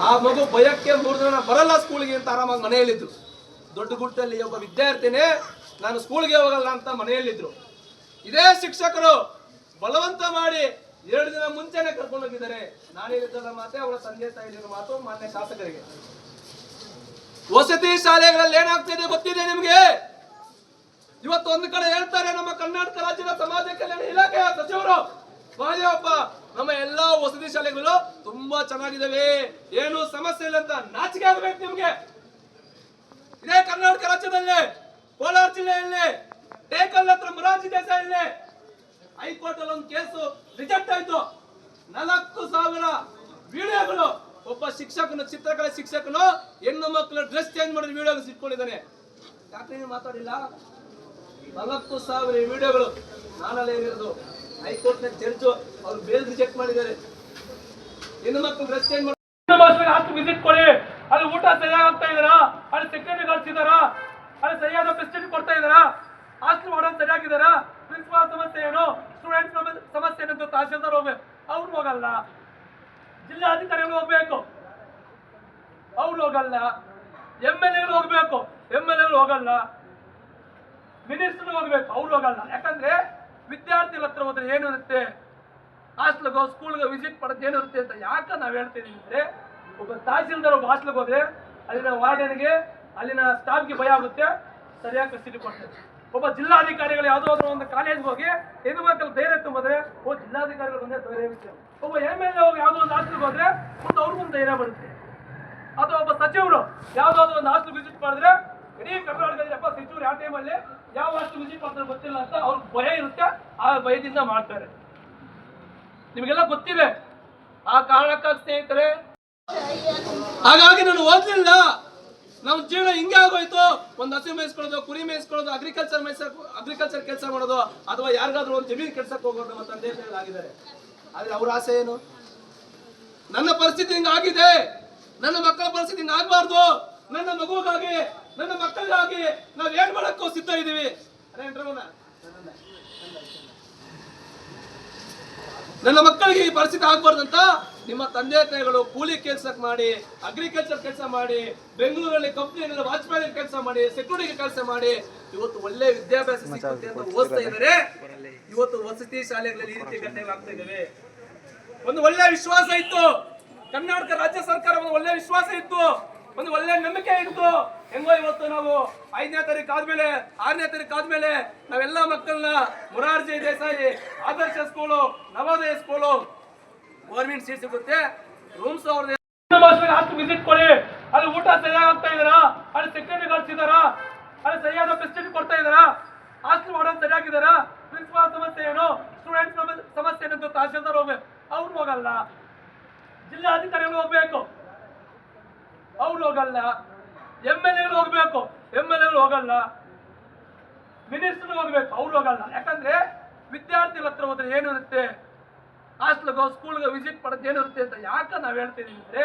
ಆ ಮಗು ಭಯಕ್ಕೆ ಮೂರು ದಿನ ಬರಲ್ಲ ಸ್ಕೂಲ್ಗೆ ಅಂತ ಆರಾಮಾಗಿ ಮನೆಯಲ್ಲಿದ್ರು ದೊಡ್ಡ ಗುಡ್ಡಲ್ಲಿ ಒಬ್ಬ ವಿದ್ಯಾರ್ಥಿನೇ ನಾನು ಸ್ಕೂಲ್ಗೆ ಹೋಗಲ್ಲ ಅಂತ ಮನೆಯಲ್ಲಿದ್ರು ಇದೇ ಶಿಕ್ಷಕರು ಬಲವಂತ ಮಾಡಿ ಎರಡು ದಿನ ಮುಂಚೆನೆ ಕರ್ಕೊಂಡು ಹೋಗಿದ್ದಾರೆ ನಾನು ಹೇಳಿದ್ದಲ್ಲ ಮಾತೆ ಅವಳ ತಂದೆ ತಾಯಿ ಮಾತು ಮಾನ್ಯ ಶಾಸಕರಿಗೆ ವಸತಿ ಶಾಲೆಗಳಲ್ಲಿ ಏನಾಗ್ತಿದೆ ಗೊತ್ತಿದೆ ನಿಮಗೆ ಇವತ್ತು ಒಂದು ಕಡೆ ಹೇಳ್ತಾರೆ ನಮ್ಮ ಕರ್ನಾಟಕ ರಾಜ್ಯದ ಸಮಾಜ ಕಲ್ಯಾಣ ಇಲಾಖೆಯ ಸಚಿವರು ಮಹದೇವಪ್ಪ ನಮ್ಮ ಎಲ್ಲಾ ವಸತಿ ಶಾಲೆಗಳು ತುಂಬಾ ಚೆನ್ನಾಗಿದ್ದಾವೆ ಏನು ಸಮಸ್ಯೆ ಇಲ್ಲ ಅಂತ ನಾಚಿಕೆ ಆಗಬೇಕು ನಿಮ್ಗೆ. ಇದೇ ಕರ್ನಾಟಕ ರಾಜ್ಯದಲ್ಲಿ, ಕೋಲಾರ ಜಿಲ್ಲೆಯಲ್ಲಿ ಟೇಕಲ್ ಹತ್ರ ಮೊರಾರ್ಜಿ ದೇಸಾಯಲ್ಲಿ ಹೈಕೋರ್ಟ್ ಅಲ್ಲಿ ಒಂದು ಕೇಸು ರಿಜೆಕ್ಟ್ ಆಯ್ತು. ನಾಲ್ಕು ಸಾವಿರ ವಿಡಿಯೋಗಳು ಒಬ್ಬ ಶಿಕ್ಷಕನು, ಚಿತ್ರಕಲೆ ಶಿಕ್ಷಕನು, ಹೆಣ್ಣು ಮಕ್ಕಳ ಡ್ರೆಸ್ ಚೇಂಜ್ ಮಾಡಿದ ವಿಡಿಯೋ ಇಟ್ಕೊಂಡಿದ್ದಾನೆ ಯಾಕೆ ಮಾತಾಡಿಲ್ಲ? ನಲವತ್ತು ಸಾವಿರ ವಿಡಿಯೋಗಳು ನಾನಲ್ಲೇ ಇರೋದು. ಹೈಕೋರ್ಟ್ನ ಜಡ್ಜು, ಅವ್ರು ಬೇಲ್ ರಿಜೆಕ್ಟ್ ಮಾಡಿದ್ದಾರೆ. ಹೆಣ್ಣು ಮಕ್ಕಳು ಮಾಡಿ ಹಾಸ್ಟೆಲ್ ವಿಸಿಟ್ ಕೊಡಿ. ಅಲ್ಲಿ ಊಟ ಸರಿಯಾಗಿ ಆಗ್ತಾ ಇದಾರಾ ಅಲ್ಲಿ ಸೆಕ್ಯೂರಿಟಿ ಗಾರ್ಡ್ಸ್ ಅಲ್ಲಿ ಸರಿಯಾದ ಫೆಸಿಲಿಟಿ ಕೊಡ್ತಾ ಇದಾರಾ ಹಾಸ್ಟೆಲ್ ಮಾಡೋದು ಸರಿಯಾಗಿದಾರಾ ಪ್ರಿನ್ಸಿಪಾಲ್ ಸಮಸ್ಯೆ ಏನು? ಸ್ಟೂಡೆಂಟ್ ಸಮಸ್ಯೆ ಏನಂತ ಅಂತ ತಹಸೀಲ್ದಾರ್ ಹೋಗ್ಬೇಕು. ಅವ್ರು ಹೋಗಲ್ಲ. ಜಿಲ್ಲಾಧಿಕಾರಿಗಳು ಹೋಗ್ಬೇಕು. ಅವ್ರು ಹೋಗಲ್ಲ. ಎಂ ಎಲ್ ಎಗಳು ಹೋಗ್ಬೇಕು. ಎಂ ಎಲ್ ಎಗಳು ಹೋಗಲ್ಲ. ಮಿನಿಸ್ಟರ್ ಹೋಗ್ಬೇಕು. ಅವ್ರು ಹೋಗಲ್ಲ. ಯಾಕಂದ್ರೆ ವಿದ್ಯಾರ್ಥಿಗಳ ಹತ್ರ ಹೋದ್ರೆ ಏನಿರುತ್ತೆ ಹಾಸ್ಟ್ಲಿಗೋ ಸ್ಕೂಲ್ಗೆ ವಿಸಿಟ್ ಮಾಡೋದು ಏನಿರುತ್ತೆ ಅಂತ ಯಾಕೆ ನಾವು ಹೇಳ್ತಿದೀವಿ ಅಂದರೆ, ಒಬ್ಬ ತಹಸೀಲ್ದಾರ್ ಒಬ್ಬ ಹಾಸ್ಟ್ಲಿಗೆ ಹೋದ್ರೆ ಅಲ್ಲಿನ ವಾರ್ಡನ್ಗೆ ಅಲ್ಲಿನ ಸ್ಟಾಫ್ಗೆ ಭಯ ಆಗುತ್ತೆ, ಸರಿಯಾಗಿ ಫೆಸಿಲಿಟಿ ಕೊಡ್ತಾರೆ. ಒಬ್ಬ ಜಿಲ್ಲಾಧಿಕಾರಿಗಳು ಯಾವುದಾದ್ರು ಒಂದು ಕಾಲೇಜ್ಗೆ ಹೋಗಿ ಮಕ್ಕಳು ಧೈರ್ಯ ತುಂಬಿದ್ರೆ, ಓ, ಜಿಲ್ಲಾಧಿಕಾರಿಗಳು ಬಂದ್ರೆ ಧೈರ್ಯ ವಿಷಯ ಒಬ್ಬ ಎಂ ಎಲ್ ಎ ಹೋಗಿ ಯಾವುದೋ ಒಂದು ಹಾಸ್ಟ್ಲಿಗೆ ಹೋದ್ರೆ, ಮುಂದೆ ಅವ್ರಿಗೊಂದು ಧೈರ್ಯ ಬರುತ್ತೆ. ಅಥವಾ ಒಬ್ಬ ಸಚಿವರು ಯಾವುದಾದ್ರು ಒಂದು ಹಾಸ್ಟೆಲ್ ವಿಸಿಟ್ ಮಾಡಿದ್ರೆ ಇಡೀ ಕರ್ನಾಟಕದಲ್ಲಿ ಅಪ್ಪ ಸಚಿವರು ಯಾವ ಟೈಮಲ್ಲಿ ಯಾವ ವಸ್ತು ಮುಜಿ ಪಾತ್ರ ಗೊತ್ತಿಲ್ಲ ಅಂತ ಅವ್ರ ಭಯ ಇರುತ್ತೆ. ಆ ಭಯದಿಂದ ಮಾಡ್ತಾರೆ. ನಿಮಗೆಲ್ಲ ಗೊತ್ತಿದೆ. ಆ ಕಾರಣಕ್ಕಾಗಿ ಸ್ನೇಹಿತರೆ, ಹಾಗಾಗಿ ನಾನು ಓದ್ಲಿಲ್ಲ. ನಮ್ಮ ಜೀವನ ಹಿಂಗೆ ಆಗೋಯ್ತು. ಒಂದು ಹಸು ಮೇಯಿಸ್ಕೊಳ್ಳೋದು, ಕುರಿ ಮೇಯಿಸ್ಕೊಳ್ಳೋದು ಅಗ್ರಿಕಲ್ಚರ್ ಮೇಯಿಸ ಅಗ್ರಿಕಲ್ಚರ್ ಕೆಲಸ ಮಾಡೋದು, ಅಥವಾ ಯಾರಿಗಾದ್ರೂ ಒಂದು ಜಮೀನು ಕೆಲ್ಸಕ್ಕೆ ಹೋಗೋದು ನಮ್ಮ ತಂದೆ ಆದರೆ ಆದ್ರೆ ಅವ್ರ ಆಸೆ ಏನು? ನನ್ನ ಪರಿಸ್ಥಿತಿ ಹಿಂಗಾಗಿದೆ. ನನ್ನ ಮಕ್ಕಳ ಪರಿಸ್ಥಿತಿ ಹಿಂಗಾಗಬಾರ್ದು. ನನ್ನ ಮಗುಗಾಗಿ ನನ್ನ ಮಕ್ಕಳಿಗಾಗಿ ನಾವ್ ಏನ್ ಮಾಡಕ್ಕೂ ಸಿದ್ಧ ಇದೀವಿ? ನನ್ನ ಮಕ್ಕಳಿಗೆ ಈ ಪರಿಸ್ಥಿತಿ ಆಗ್ಬಾರ್ದಂತ ಅಂತ ನಿಮ್ಮ ತಂದೆ ತಾಯಿಗಳು ಕೂಲಿ ಕೆಲ್ಸಕ್ಕೆ ಮಾಡಿ ಅಗ್ರಿಕಲ್ಚರ್ ಕೆಲಸ ಮಾಡಿ ಬೆಂಗಳೂರಲ್ಲಿ ಕಂಪ್ನಿಯಲ್ಲಿ ವಾಚ್ಮ್ಯಾನ್ ಕೆಲಸ ಮಾಡಿ ಸೆಕ್ಯೂರಿಟಿ ಕೆಲಸ ಮಾಡಿ ಇವತ್ತು ಒಳ್ಳೆ ವಿದ್ಯಾಭ್ಯಾಸ ಸಿಗುತ್ತೆ ಅಂತ ಓದ್ತಾ ಇದ್ದಾರೆ. ಇವತ್ತು ವಸತಿ ಶಾಲೆಗಳಲ್ಲಿ ಈ ರೀತಿ ಘಟನೆಗಳಾಗ್ತಾ ಇದ್ದಾವೆ. ಒಂದು ಒಳ್ಳೆ ವಿಶ್ವಾಸ ಇತ್ತು. ಕರ್ನಾಟಕ ರಾಜ್ಯ ಸರ್ಕಾರ ಒಂದು ಒಳ್ಳೆ ವಿಶ್ವಾಸ ಇತ್ತು. ಒಂದು ಒಳ್ಳೆ ನಂಬಿಕೆ ಇತ್ತು. ಹೆಂಗೋ ಇವತ್ತು ನಾವು ಐದನೇ ತಾರೀಕು ಆದ್ಮೇಲೆ, ಆರನೇ ತಾರೀಕು ಆದ್ಮೇಲೆ ನಾವೆಲ್ಲ ಮಕ್ಕಳನ್ನ Morarji Desai Adarsh school, Navodaya school government seat ಸಿಗುತ್ತೆ. ರೂಮ್ಸ್ ಅವ್ರದ್ದು. ವಿಸಿಟ್ ಕೊಡಿ. ಅಲ್ಲಿ ಊಟ ಸರಿಯಾಗಿ ಆಗ್ತಾ ಇದಾರಾ ಅಲ್ಲಿ ಸೆಕ್ಯೂರಿಟಿ ಗಾರ್ಡ್ಸ್ ಅಲ್ಲಿ ಸರಿಯಾದ ಫೆಸಿಲಿಟಿ ಕೊಡ್ತಾ ಇದಾರಾ ಹಾಸ್ಟೆಲ್ ಮಾಡೋದು ಸರಿಯಾಗಿದಾರಾ ಪ್ರಿನ್ಸಿಪಾಲ್ ಸಮಸ್ಯೆ ಏನು? ಸ್ಟೂಡೆಂಟ್ಸ್ ಸಮಸ್ಯೆ ಏನಂತ ತಹಶೀಲ್ದಾರ್ ಹೋಗ್ಬೇಕು. ಅವ್ರು ಹೋಗಲ್ಲ. ಜಿಲ್ಲಾಧಿಕಾರಿಗಳು ಹೋಗ್ಬೇಕು. ಅವ್ರು ಹೋಗಲ್ಲ. ಎಂ ಎಲ್ ಎಗಳು ಹೋಗ್ಬೇಕು. ಎಂ ಎಲ್ ಎಗಳು ಹೋಗಲ್ಲ. ಮಿನಿಸ್ಟರ್ ಹೋಗ್ಬೇಕು. ಅವ್ರು ಹೋಗಲ್ಲ. ಯಾಕಂದ್ರೆ ವಿದ್ಯಾರ್ಥಿಗಳ ಹತ್ರ ಹೋದ್ರೆ ಏನಿರುತ್ತೆ? ಹಾಸ್ಟ್ಲಿಗೋ ಸ್ಕೂಲ್ಗೆ ವಿಸಿಟ್ ಮಾಡೋದು ಏನಿರುತ್ತೆ ಅಂತ ಯಾಕೆ ನಾವು ಹೇಳ್ತಿದೀವಿ ಅಂದ್ರೆ,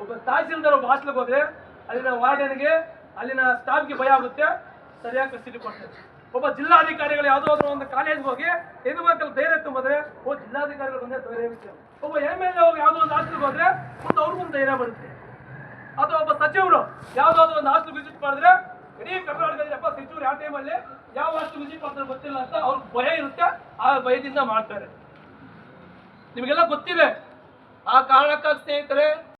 ಒಬ್ಬ ತಹಸೀಲ್ದಾರ್ ಒಬ್ಬ ಹಾಸ್ಟ್ಲಿಗೆ ಹೋದ್ರೆ ಅಲ್ಲಿನ ವಾರ್ಡನ್ಗೆ ಅಲ್ಲಿನ ಸ್ಟಾಫ್ಗೆ ಭಯ ಆಗುತ್ತೆ. ಸರಿಯಾಗಿ ಫೆಸಿಲಿಟಿ ಕೊಡ್ತಾರೆ. ಒಬ್ಬ ಜಿಲ್ಲಾಧಿಕಾರಿಗಳು ಯಾವುದಾದ್ರು ಒಂದು ಕಾಲೇಜ್ಗೆ ಹೋಗಿ ಹೆಣ್ಣು ಮಕ್ಕಳು ಧೈರ್ಯ ತುಂಬಿದ್ರೆ, ಓ, ಜಿಲ್ಲಾಧಿಕಾರಿಗಳು ಬಂದ್ರೆ ಧೈರ್ಯ ಒಬ್ಬ ಎಂ ಎಲ್ ಎ ಹೋಗಿ ಯಾವುದೋ ಒಂದು ಹಾಸ್ಟ್ಲಿಗೆ ಹೋದ್ರೆ ಮುಂದೆ ಅವ್ರಿಗೊಂದು ಧೈರ್ಯ ಬರುತ್ತೆ. ಅಥವಾ ಒಬ್ಬ ಸಚಿವರು. ಯಾವುದಾದ್ರು ಒಂದು ಹಾಸ್ಟೆಲ್ ವಿಸಿಟ್ ಮಾಡಿದ್ರೆ ಇಡೀ ಕರ್ನಾಟಕದಲ್ಲಿ ಅಪ್ಪ ಸಚಿವರು ಯಾವ ಟೈಮಲ್ಲಿ ಯಾವ ಹಾಸ್ಟೆಲ್ ವಿಸಿಟ್ ಮಾಡ್ತಾರೆ ಗೊತ್ತಿಲ್ಲ ಅಂತ ಅವ್ರಿಗೆ ಭಯ ಇರುತ್ತೆ. ಆ ಭಯದಿಂದ ಮಾಡ್ತಾರೆ. ನಿಮಗೆಲ್ಲ ಗೊತ್ತಿದೆ. ಆ ಕಾರಣಕ್ಕಾಗಿ ಸ್ನೇಹಿತರೆ